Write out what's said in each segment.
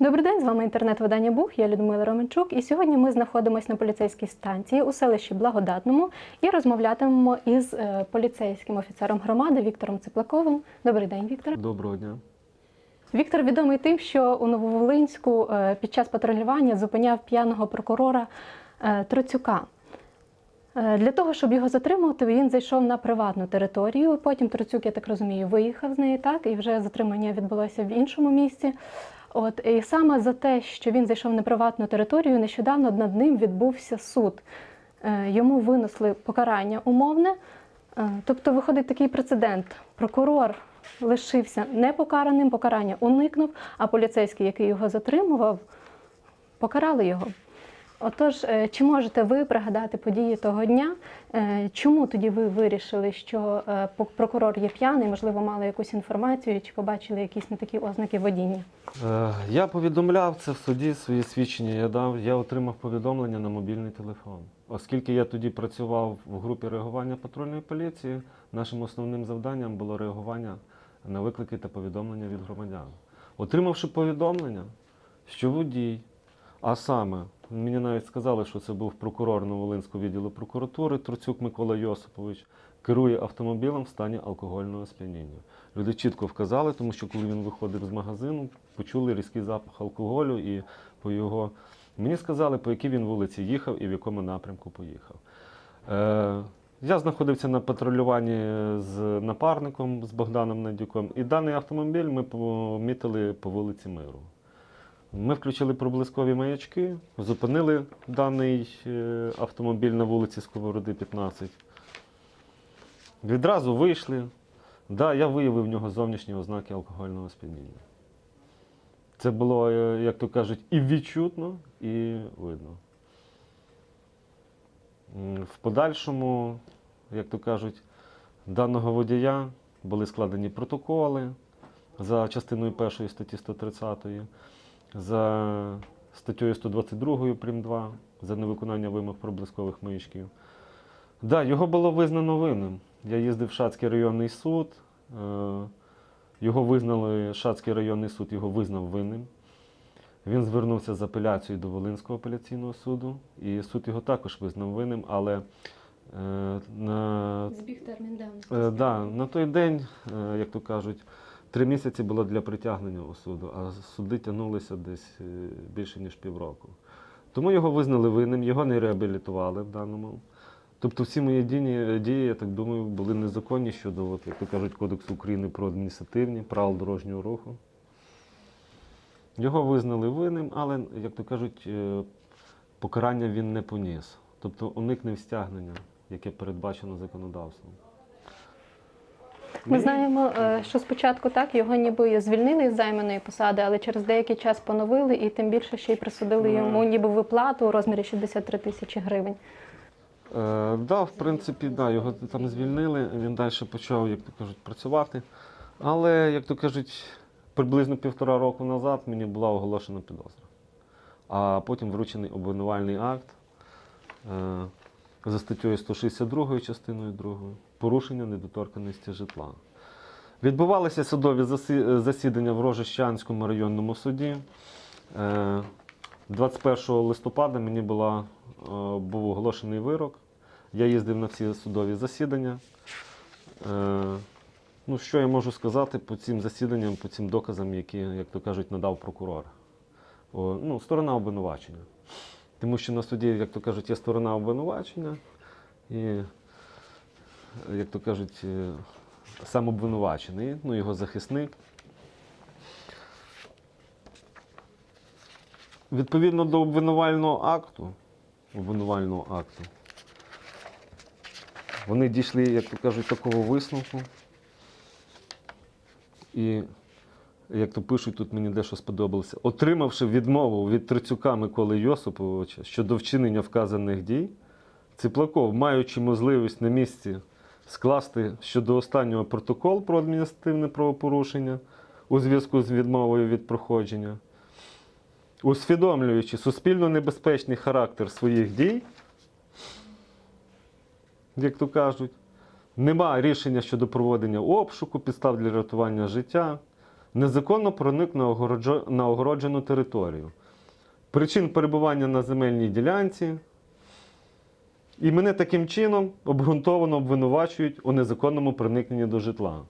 Добрий день, з вами інтернет-видання Бух. Я Людмила Роменчук. І сьогодні ми знаходимося на поліцейській станції у селищі Благодатному і розмовлятимемо із е, поліцейським офіцером громади Віктором Циплаковим. Добрий день, Віктор. Доброго дня. Віктор відомий тим, що у Нововолинську е, під час патрулювання зупиняв п'яного прокурора е, Троцюка. Для того, щоб його затримувати, він зайшов на приватну територію. Потім Троцюк, я так розумію, виїхав з неї, так, і вже затримання відбулося в іншому місці. От і саме за те, що він зайшов на приватну територію, нещодавно над ним відбувся суд. Е, Йому винесли покарання умовне. Е, Тобто виходить такий прецедент. Прокурор лишився непокараним, покарання уникнув, а поліцейський, який його затримував, покарали його. Отож, е, чи можете ви пригадати події того дня? Е, Чому тоді ви вирішили, що е, прокурор є п'яний, можливо, мали якусь інформацію, чи побачили якісь не такі ознаки водіння? Я повідомляв це в суді свої свідчення. Я дав, я отримав повідомлення на мобільний телефон. Оскільки я тоді працював в групі реагування патрульної поліції, нашим основним завданням було реагування на виклики та повідомлення від громадян. Отримавши повідомлення, що водій, а саме мені навіть сказали, що це був прокурор Новолинського відділу прокуратури Троцюк Микола Йосипович, керує автомобілем в стані алкогольного сп'яніння. Люди чітко вказали, тому що коли він виходив з магазину, почули різкий запах алкоголю і по його. Мені сказали, по якій він вулиці їхав і в якому напрямку поїхав. Е, я знаходився на патрулюванні з напарником, з Богданом Надюком, і даний автомобіль ми помітили по вулиці Миру. Ми включили проблискові маячки, зупинили даний е, автомобіль на вулиці Сковороди 15. Відразу вийшли. Да, я виявив в нього зовнішні ознаки алкогольного сп'яніння. Це було, е, як то кажуть, і відчутно, і видно. В подальшому, як то кажуть, даного водія були складені протоколи за частиною першої статті 130, за статтею 122 прим. 2 за невиконання вимог проблискових маячків. Да, його було визнано винним. Я їздив в Шацький районний суд. е, Його визнали, Шацький районний суд його визнав винним. Він звернувся з апеляцією до Волинського апеляційного суду, і суд його також визнав винним, але е, на, Збіг термін е, да, на той день, е, як то кажуть, три місяці було для притягнення у суду, а суди тягнулися десь е, більше ніж півроку. Тому його визнали винним, його не реабілітували в даному. Тобто всі мої дії, дії, я так думаю, були незаконні щодо, от, як то кажуть, Кодексу України про адміністративні правил дорожнього руху. Його визнали винним, але, як то кажуть, е, покарання він не поніс. Тобто уникнув стягнення, яке передбачено законодавством. Ми знаємо, е, що спочатку так його ніби звільнили з займаної посади, але через деякий час поновили і тим більше ще й присудили йому ніби виплату у розмірі 63 тисячі гривень. Е, да, в принципі, да, його там звільнили, він далі почав, як то кажуть, працювати. Але, як то кажуть, приблизно півтора року назад мені була оголошена підозра. А потім вручений обвинувальний акт е, за статтею 162 частиною 2 порушення недоторканості житла. Відбувалися судові засідання в Рожищанському районному суді. Е, 21 листопада мені була, е, був оголошений вирок. Я їздив на всі судові засідання. Е, Ну, що я можу сказати по цим засіданням, по цим доказам, які, як то кажуть, надав прокурор? О, ну, сторона обвинувачення. Тому що на суді, як то кажуть, є сторона обвинувачення і, як то кажуть, е, сам обвинувачений, ну, його захисник. Відповідно до обвинувального акту, обвинувального акту, вони дійшли, як то кажуть, такого висновку. І, як то пишуть, тут мені дещо сподобалося. Отримавши відмову від Трицюка Миколи Йосиповича щодо вчинення вказаних дій, Циплаков, маючи можливість на місці скласти щодо останнього протокол про адміністративне правопорушення у зв'язку з відмовою від проходження, усвідомлюючи суспільно небезпечний характер своїх дій, як то кажуть, нема рішення щодо проведення обшуку, підстав для рятування життя, незаконно проник на огороджену територію. Причин перебування на земельній ділянці. І мене таким чином обґрунтовано обвинувачують у незаконному проникненні до житла.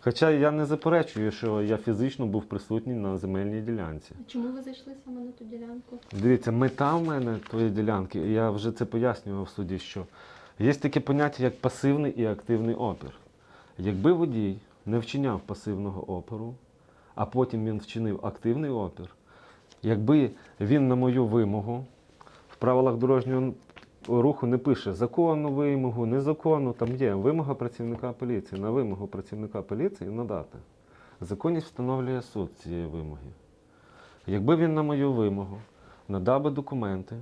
Хоча я не заперечую, що я фізично був присутній на земельній ділянці. Чому ви зайшли саме на ту ділянку? Дивіться, мета в мене тої ділянки, і я вже це пояснював в суді, що є таке поняття, як пасивний і активний опір. Якби водій не вчиняв пасивного опору, а потім він вчинив активний опір, якби він на мою вимогу в правилах дорожнього руху не пише законну вимогу, незаконну, там є вимога працівника поліції, на вимогу працівника поліції надати. Законність встановлює суд цієї вимоги. Якби він на мою вимогу надав би документи,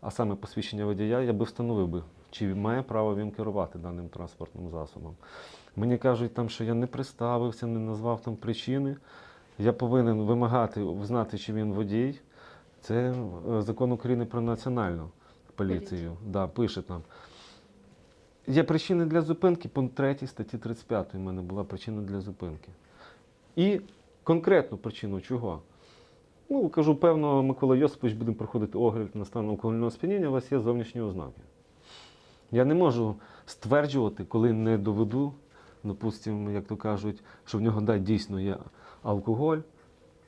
а саме посвідчення водія, я би встановив би, чи має право він керувати даним транспортним засобом. Мені кажуть, там, що я не представився, не назвав там причини. Я повинен вимагати знати, чи він водій. Це е, закон України про національну поліцію. Да, пише там. Є причини для зупинки, пункт 3 статті 35 у мене була причина для зупинки. І конкретну причину чого? Ну, кажу, певно, Микола Йосипович, будемо проходити огляд на стан алкогольного сп'яніння, у вас є зовнішні ознаки. Я не можу стверджувати, коли не доведу, допустимо, як то кажуть, що в нього да, дійсно є алкоголь.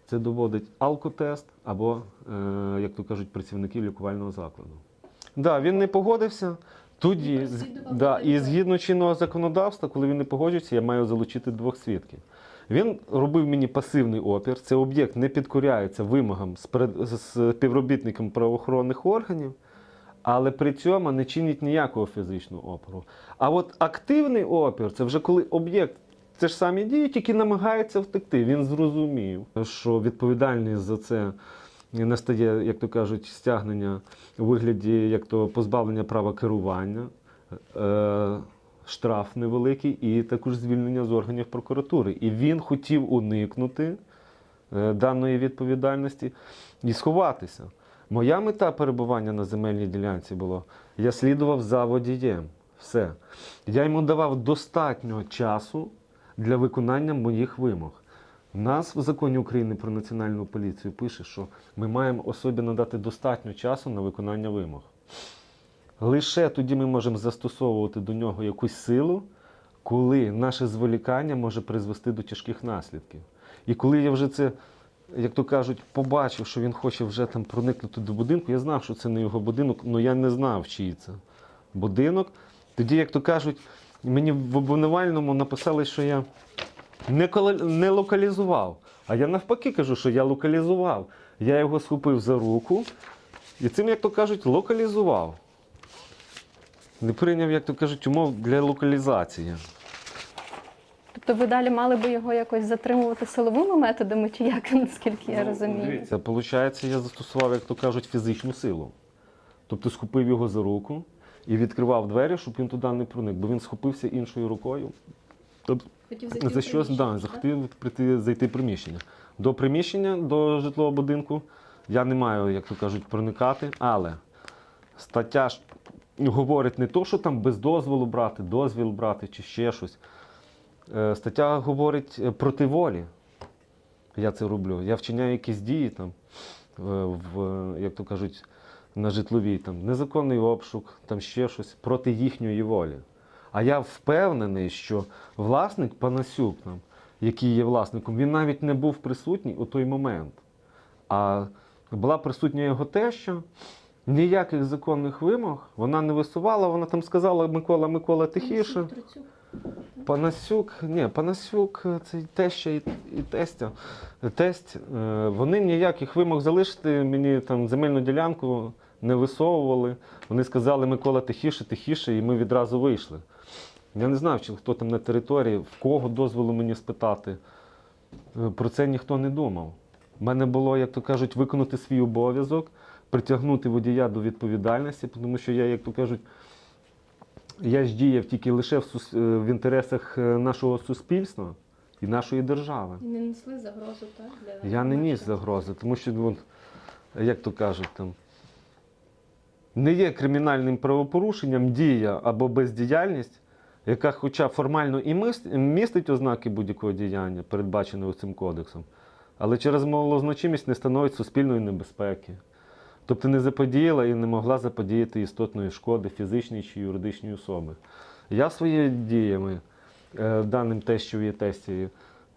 Це доводить алкотест або, е, як то кажуть, працівники лікувального закладу. Да, він не погодився. Тоді, з- да, і згідно чинного законодавства, коли він не погоджується, я маю залучити двох свідків. Він робив мені пасивний опір. Цей об'єкт не підкоряється вимогам з перед- з співробітником правоохоронних органів, але при цьому не чинить ніякого фізичного опору. А от активний опір це вже коли об'єкт. Це ж самі дії, тільки намагається втекти. Він зрозумів, що відповідальність за це настає, як то кажуть, стягнення у вигляді як то позбавлення права керування, е, штраф невеликий і також звільнення з органів прокуратури. І він хотів уникнути е, даної відповідальності і сховатися. Моя мета перебування на земельній ділянці була, я слідував за водієм. Все. Я йому давав достатньо часу для виконання моїх вимог. Нас в законі України про національну поліцію пише, що ми маємо особі надати достатньо часу на виконання вимог. Лише тоді ми можемо застосовувати до нього якусь силу, коли наше зволікання може призвести до тяжких наслідків. І коли я вже це, як то кажуть, побачив, що він хоче вже там проникнути до будинку, я знав, що це не його будинок, але я не знав, чий це будинок. Тоді, як то кажуть, мені в обвинувальному написали, що я не, не локалізував. А я навпаки кажу, що я локалізував. Я його схопив за руку і цим, як то кажуть, локалізував. Не прийняв, як то кажуть, умов для локалізації. Тобто ви далі мали би його якось затримувати силовими методами, чи як, наскільки я розумію? Ну, Дивіться, виходить, я застосував, як то кажуть, фізичну силу. Тобто схопив його за руку і відкривав двері, щоб він туди не проник, бо він схопився іншою рукою. Тобто Хотів за щось да, захотів прийти, зайти в приміщення. До приміщення, до житлового будинку я не маю, як то кажуть, проникати, але стаття ж говорить не то, що там без дозволу брати, дозвіл брати чи ще щось. Е, Стаття говорить е, проти волі. Я це роблю. Я вчиняю якісь дії там, в, як то кажуть, на житловій, там, незаконний обшук, там ще щось проти їхньої волі. А я впевнений, що власник Панасюк, який є власником, він навіть не був присутній у той момент. А була присутня його теща, ніяких законних вимог вона не висувала, вона там сказала Микола, Микола тихіше. Панасюк, ні, Панасюк, це теща і, і тестя. Тесть, е, вони ніяких вимог залишити мені там земельну ділянку не висовували. Вони сказали Микола тихіше, тихіше, і ми відразу вийшли. Я не знав, чи хто там на території, в кого дозволу мені спитати. Е, Про це ніхто не думав. У мене було, як то кажуть, виконати свій обов'язок, притягнути водія до відповідальності, тому що я, як то кажуть, я ж діяв тільки лише в, сус- е, в інтересах е, нашого суспільства і нашої держави. І не несли загрозу, так? Для Я не ніс загрози, тому що, от, як то кажуть, там, не є кримінальним правопорушенням дія або бездіяльність, яка хоча формально і містить ознаки будь-якого діяння, передбаченого цим кодексом, але через малозначимість не становить суспільної небезпеки. Тобто не заподіяла і не могла заподіяти істотної шкоди фізичній чи юридичній особи. Я своїми діями е, даним тещою і тестію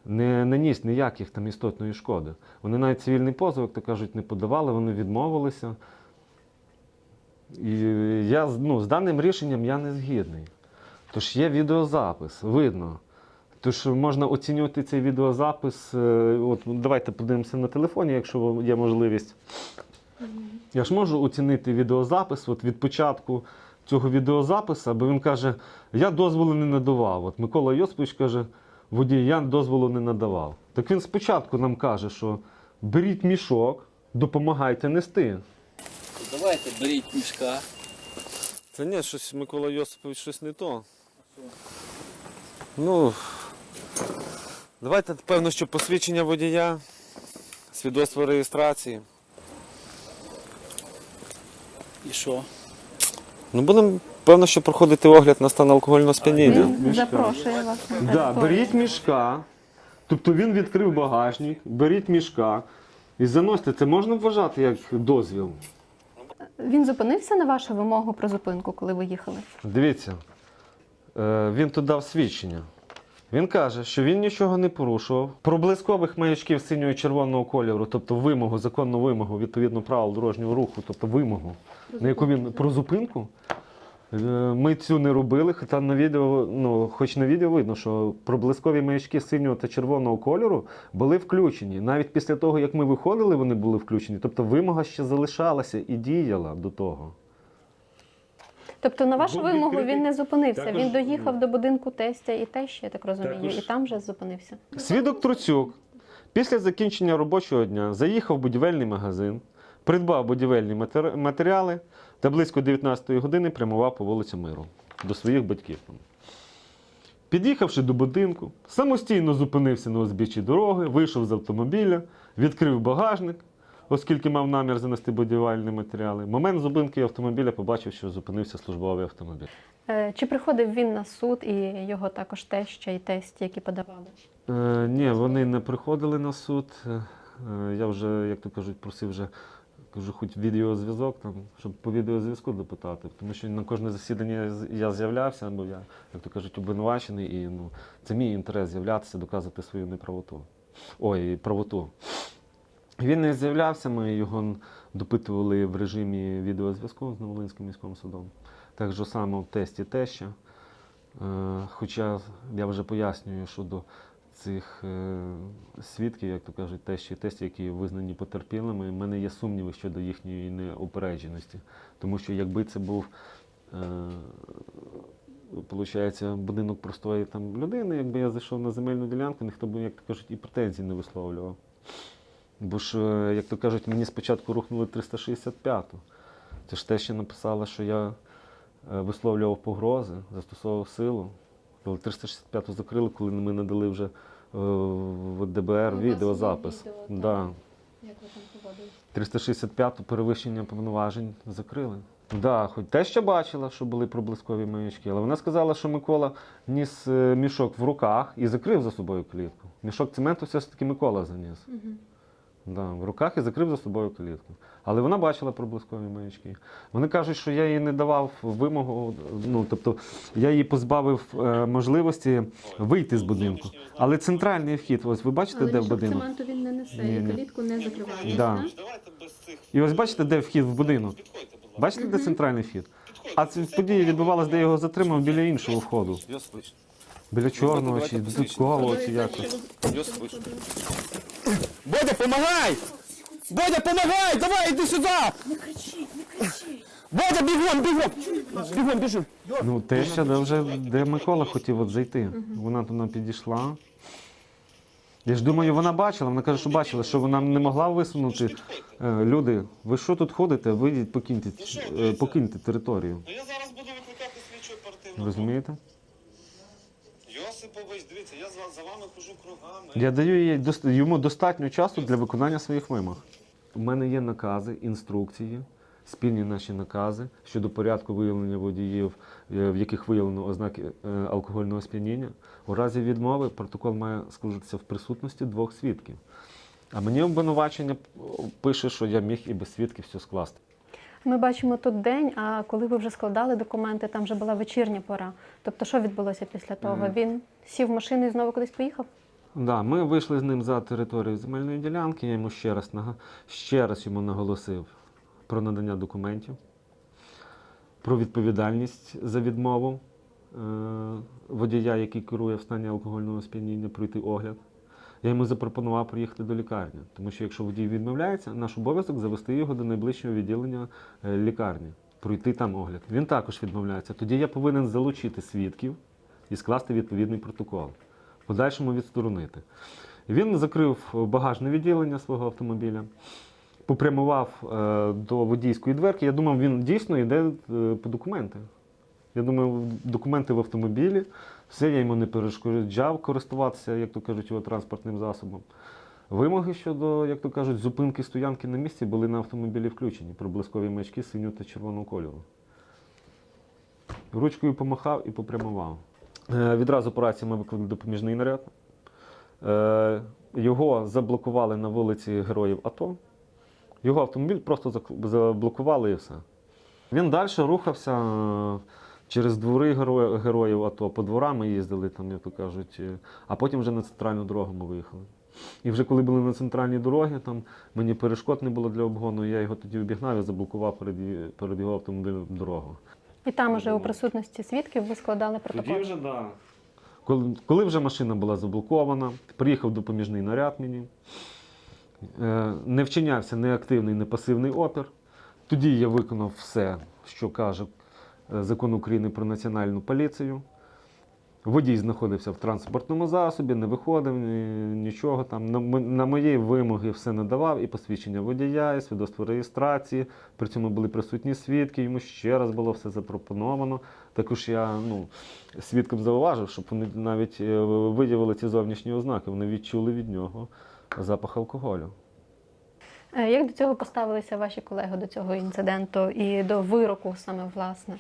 не наніс ніяких там істотної шкоди. Вони навіть цивільний позов, як то кажуть, не подавали, вони відмовилися. І я ну, з даним рішенням я не згідний. Тож є відеозапис, видно. Тож можна оцінювати цей відеозапис. е, От давайте подивимося на телефоні, якщо є можливість. Я ж можу оцінити відеозапис от від початку цього відеозапису, бо він каже, я дозволу не надавав. От Микола Йосипович каже, водій, я дозволу не надавав. Так він спочатку нам каже, що беріть мішок, допомагайте нести. Давайте беріть мішка. Це ні, щось Микола Йосипович щось не то. Ну, давайте, певно, що посвідчення водія, свідоцтво реєстрації. І що? Ну, будемо, певно, що проходити огляд на стан алкогольного сп'яніння. Він запрошує вас. Да, беріть мішка. Тобто він відкрив багажник, беріть мішка і заносите. Це можна вважати як дозвіл. Він зупинився на вашу вимогу про зупинку, коли ви їхали? Дивіться, він тут дав свідчення. Він каже, що він нічого не порушував. Проблискових маячків синього і червоного кольору, тобто вимогу, законну вимогу, відповідно правил дорожнього руху, тобто вимогу, на яку він про зупинку. е, Ми цю не робили, хоча на відео, ну, хоч на відео видно, що проблискові маячки синього та червоного кольору були включені. Навіть після того, як ми виходили, вони були включені. Тобто вимога ще залишалася і діяла до того. Тобто на вашу вимогу відкритий- він не зупинився. Також- Він доїхав до будинку тестя і тещі, я так розумію, Також- і там вже зупинився. Свідок Труцюк після закінчення робочого дня заїхав в будівельний магазин, придбав будівельні матеріали та близько 19-ї години прямував по вулиці Миру до своїх батьків. Під'їхавши до будинку, самостійно зупинився на узбіччі дороги, вийшов з автомобіля, відкрив багажник, оскільки мав намір занести будівельні матеріали. В момент зупинки автомобіля побачив, що зупинився службовий автомобіль. Е, Чи приходив він на суд і його також теща і тесть, які подавали? Е, ні, вони не приходили на суд. Е, я вже, як то кажуть, просив вже кажу, хоч відеозв'язок, там, щоб по відеозв'язку допитати. Тому що на кожне засідання я з'являвся, бо я, як то кажуть, обвинувачений, і ну, це мій інтерес з'являтися, доказати свою неправоту. Ой, правоту. Він не з'являвся, ми його допитували в режимі відеозв'язку з Новолинським міським судом. Так же само в тесті теща. Е, Хоча я вже пояснюю щодо цих е, свідків, як то кажуть, тещі тесті, які визнані потерпілими, в мене є сумніви щодо їхньої неопередженості. Тому що якби це був е, Получається, будинок простої там людини, якби я зайшов на земельну ділянку, ніхто б, як то кажуть, і претензій не висловлював. Бо ж, е, як то кажуть, мені спочатку рухнули 365-ту. Це ж те, що написала, що я е, висловлював погрози, застосовував силу. Коли 365-ту закрили, коли ми надали вже е, в ДБР відеозапис. Да. 365-ту перевищення повноважень закрили. Да, хоч те, що бачила, що були проблискові маячки, але вона сказала, що Микола ніс мішок в руках і закрив за собою клітку. Мішок цементу все ж таки Микола заніс. Да, в руках і закрив за собою калітку. Але вона бачила проблискові маячки. Вони кажуть, що я їй не давав вимогу, ну тобто я її позбавив е, можливості вийти з будинку. Але центральний вхід, ось ви бачите, де в будинок? цементу він не несе, Ні, і ні. калітку не закриває. Да. так? І ось бачите, де вхід в будинок? Бачите, де центральний вхід? А ці події відбувалися, де його затримав біля іншого входу. Біля чорного чи додаткового, чи якось. Бодя, помогай! Бодя, помогай! Давай, иди сюда! Не кричи, не кричи! Бодя, бігом, бігом! Бігом, біжи! Ну, те ще де вже де Микола хотів от зайти. Вона туди підійшла. Я ж думаю, вона бачила, вона каже, що бачила, що вона не могла висунути. Е, Люди, ви що тут ходите? Вийдіть, покиньте, е, покиньте територію. Ну я зараз буду викликати слідчу оперативну. Розумієте? Йосипович, дивіться, я за, за вами хожу кругами. Я даю їй дос- йому достатньо часу для виконання своїх вимог. У мене є накази, інструкції, спільні наші накази щодо порядку виявлення водіїв, е, в яких виявлено ознаки е, алкогольного сп'яніння. У разі відмови протокол має складатися в присутності двох свідків. А мені обвинувачення пише, що я міг і без свідків все скласти. Ми бачимо тут день, а коли ви вже складали документи, там вже була вечірня пора. Тобто, що відбулося після того? Мгм. Він сів в машину і знову кудись поїхав? Да, ми вийшли з ним за територію земельної ділянки. Я йому ще раз нага- ще раз йому наголосив про надання документів, про відповідальність за відмову е- водія, який керує в стані алкогольного сп'яніння, пройти огляд. Я йому запропонував приїхати до лікарні, тому що якщо водій відмовляється, наш обов'язок завести його до найближчого відділення е, лікарні, пройти там огляд. Він також відмовляється. Тоді я повинен залучити свідків і скласти відповідний протокол подальшому відсторонити. Він закрив багажне відділення свого автомобіля, попрямував е, до водійської дверки. Я думав, він дійсно йде е, по документи. Я думаю, документи в автомобілі, все, я йому не перешкоджав користуватися, як то кажуть, його транспортним засобом. Вимоги щодо, як то кажуть, зупинки стоянки на місці були на автомобілі включені, проблискові маячки синього та червоного кольору. Ручкою помахав і попрямував. Е, Відразу по рації ми викликали допоміжний наряд. Е, Його заблокували на вулиці Героїв АТО. Його автомобіль просто заблокували і все. Він далі рухався через двори геро- героїв АТО. По дворам ми їздили, там, як то кажуть, е, а потім вже на центральну дорогу ми виїхали. І вже коли були на центральній дорогі, там мені перешкод не було для обгону, я його тоді обігнав і заблокував перед, перед його автомобілем дорогу. І там уже у присутності свідків ви складали протокол. Тоді вже да. Коли, коли вже машина була заблокована, приїхав допоміжний наряд мені. Е, не вчинявся ні активний, ні пасивний опір. Тоді я виконав все, що каже закон України про національну поліцію. Водій знаходився в транспортному засобі, не виходив нічого там. На, мої вимоги все надавав, і посвідчення водія, і свідоцтво реєстрації. При цьому були присутні свідки, йому ще раз було все запропоновано. Також я ну, свідкам зауважив, щоб вони навіть е, виявили ці зовнішні ознаки, вони відчули від нього запах алкоголю. Е, Як до цього поставилися ваші колеги до цього інциденту і до вироку саме власне?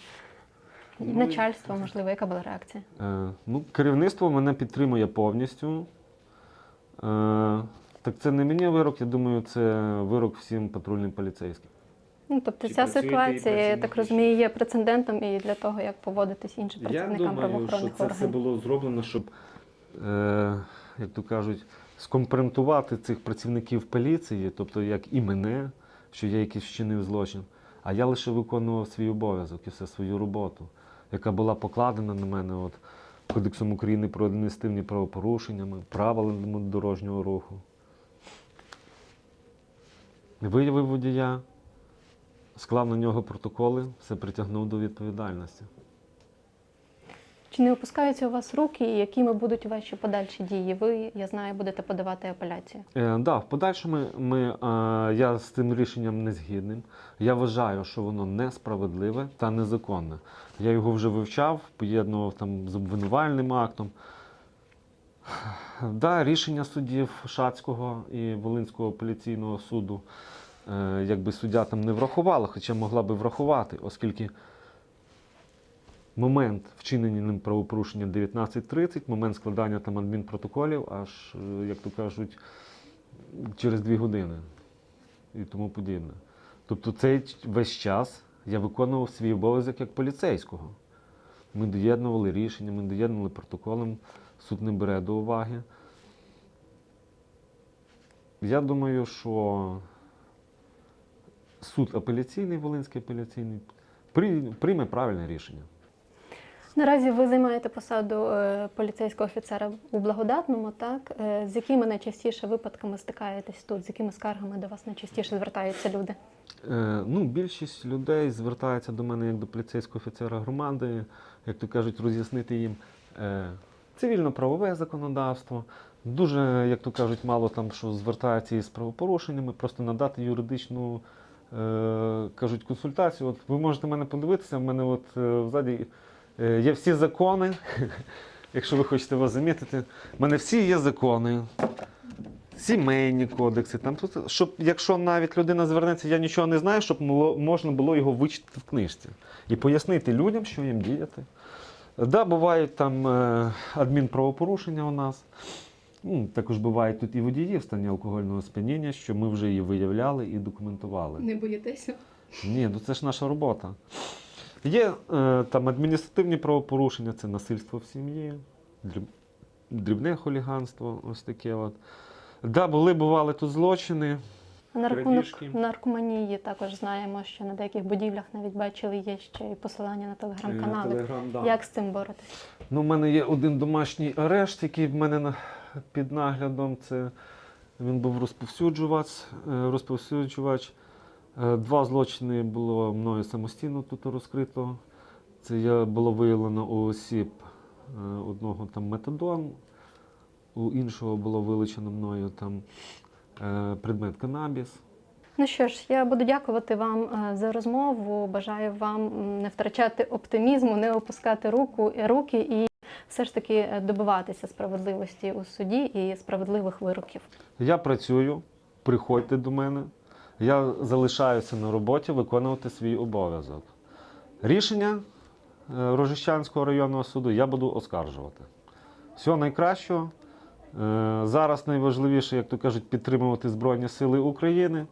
Ну, Начальство, можливо, яка була реакція? Е, ну, керівництво мене підтримує повністю. Е, так це не мені вирок, я думаю, це вирок всім патрульним поліцейським. Ну, тобто Чи ця ситуація, я так розумію, є прецедентом і для того, як поводитись іншим Я працівникам думаю, що правоохоронних це все було зроблено, щоб, е, як то кажуть, скомпрометувати цих працівників поліції, тобто як і мене, що я якийсь вчинив злочин, а я лише виконував свій обов'язок і все свою роботу, яка була покладена на мене от, Кодексом України про адміністративні правопорушеннями, правилами дорожнього руху. Виявив водія, склав на нього протоколи, все притягнув до відповідальності. Чи не опускаються у вас руки, і якими будуть ваші подальші дії? Ви, я знаю, будете подавати апеляцію. Е, да, в подальшому ми, е, я з цим рішенням не згідним. Я вважаю, що воно несправедливе та незаконне. Я його вже вивчав, поєднував там з обвинувальним актом. Да, рішення суддів Шацького і Волинського апеляційного суду, е, якби суддя там не врахувала, хоча могла би врахувати, оскільки момент вчинення ним правопорушення 19.30, момент складання там адмінпротоколів, аж, е, як то кажуть, через дві години і тому подібне. Тобто цей весь час я виконував свій обов'язок як поліцейського. Ми доєднували рішення, ми доєднували протоколом, суд не бере до уваги. Я думаю, що суд апеляційний, Волинський апеляційний, прийме правильне рішення. Наразі ви займаєте посаду е, поліцейського офіцера у благодатному, так? Е, з якими найчастіше випадками стикаєтесь тут? З якими скаргами до вас найчастіше звертаються люди? Е, ну, більшість людей звертається до мене як до поліцейського офіцера громади, як то кажуть, роз'яснити їм цивільно-правове законодавство. Дуже, як то кажуть, мало там що звертаються із правопорушеннями, просто надати юридичну кажуть, консультацію. От ви можете мене подивитися, в мене от е, взаді є всі закони. Якщо ви хочете вас замітити, в мене всі є закони. сімейні кодекси. Там тут, щоб якщо навіть людина звернеться, я нічого не знаю, щоб можна було його вичитати в книжці і пояснити людям, що їм діяти. Да, бувають там е, адмінправопорушення у нас. Ну, також бувають тут і водії в стані алкогольного сп'яніння, що ми вже її виявляли і документували. Не боїтеся? Ні, ну це ж наша робота. Є е, там адміністративні правопорушення, це насильство в сім'ї, дрібне хуліганство, ось таке от. Да, були, бували тут злочини. На рахунок Крадіжки. наркоманії також знаємо, що на деяких будівлях навіть бачили є ще і посилання на телеграм-канали. Телеграм, да. Як з цим боротися? Ну, у мене є один домашній арешт, який в мене на, під наглядом. Це він був розповсюджувач. е, розповсюджувач. Е, Два злочини було мною самостійно тут розкрито. Це було виявлено у осіб е, одного там метадон, у іншого було вилучено мною там е, предмет канабіс. Ну що ж, я буду дякувати вам за розмову. Бажаю вам не втрачати оптимізму, не опускати руку, руки і все ж таки добиватися справедливості у суді і справедливих вироків. Я працюю, приходьте до мене. Я залишаюся на роботі виконувати свій обов'язок. Рішення е, Рожищанського районного суду я буду оскаржувати. Всього найкращого. Е, Зараз найважливіше, як то кажуть, підтримувати Збройні Сили України,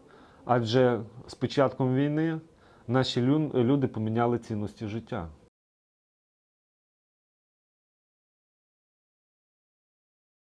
адже з початком війни наші люди поміняли цінності життя.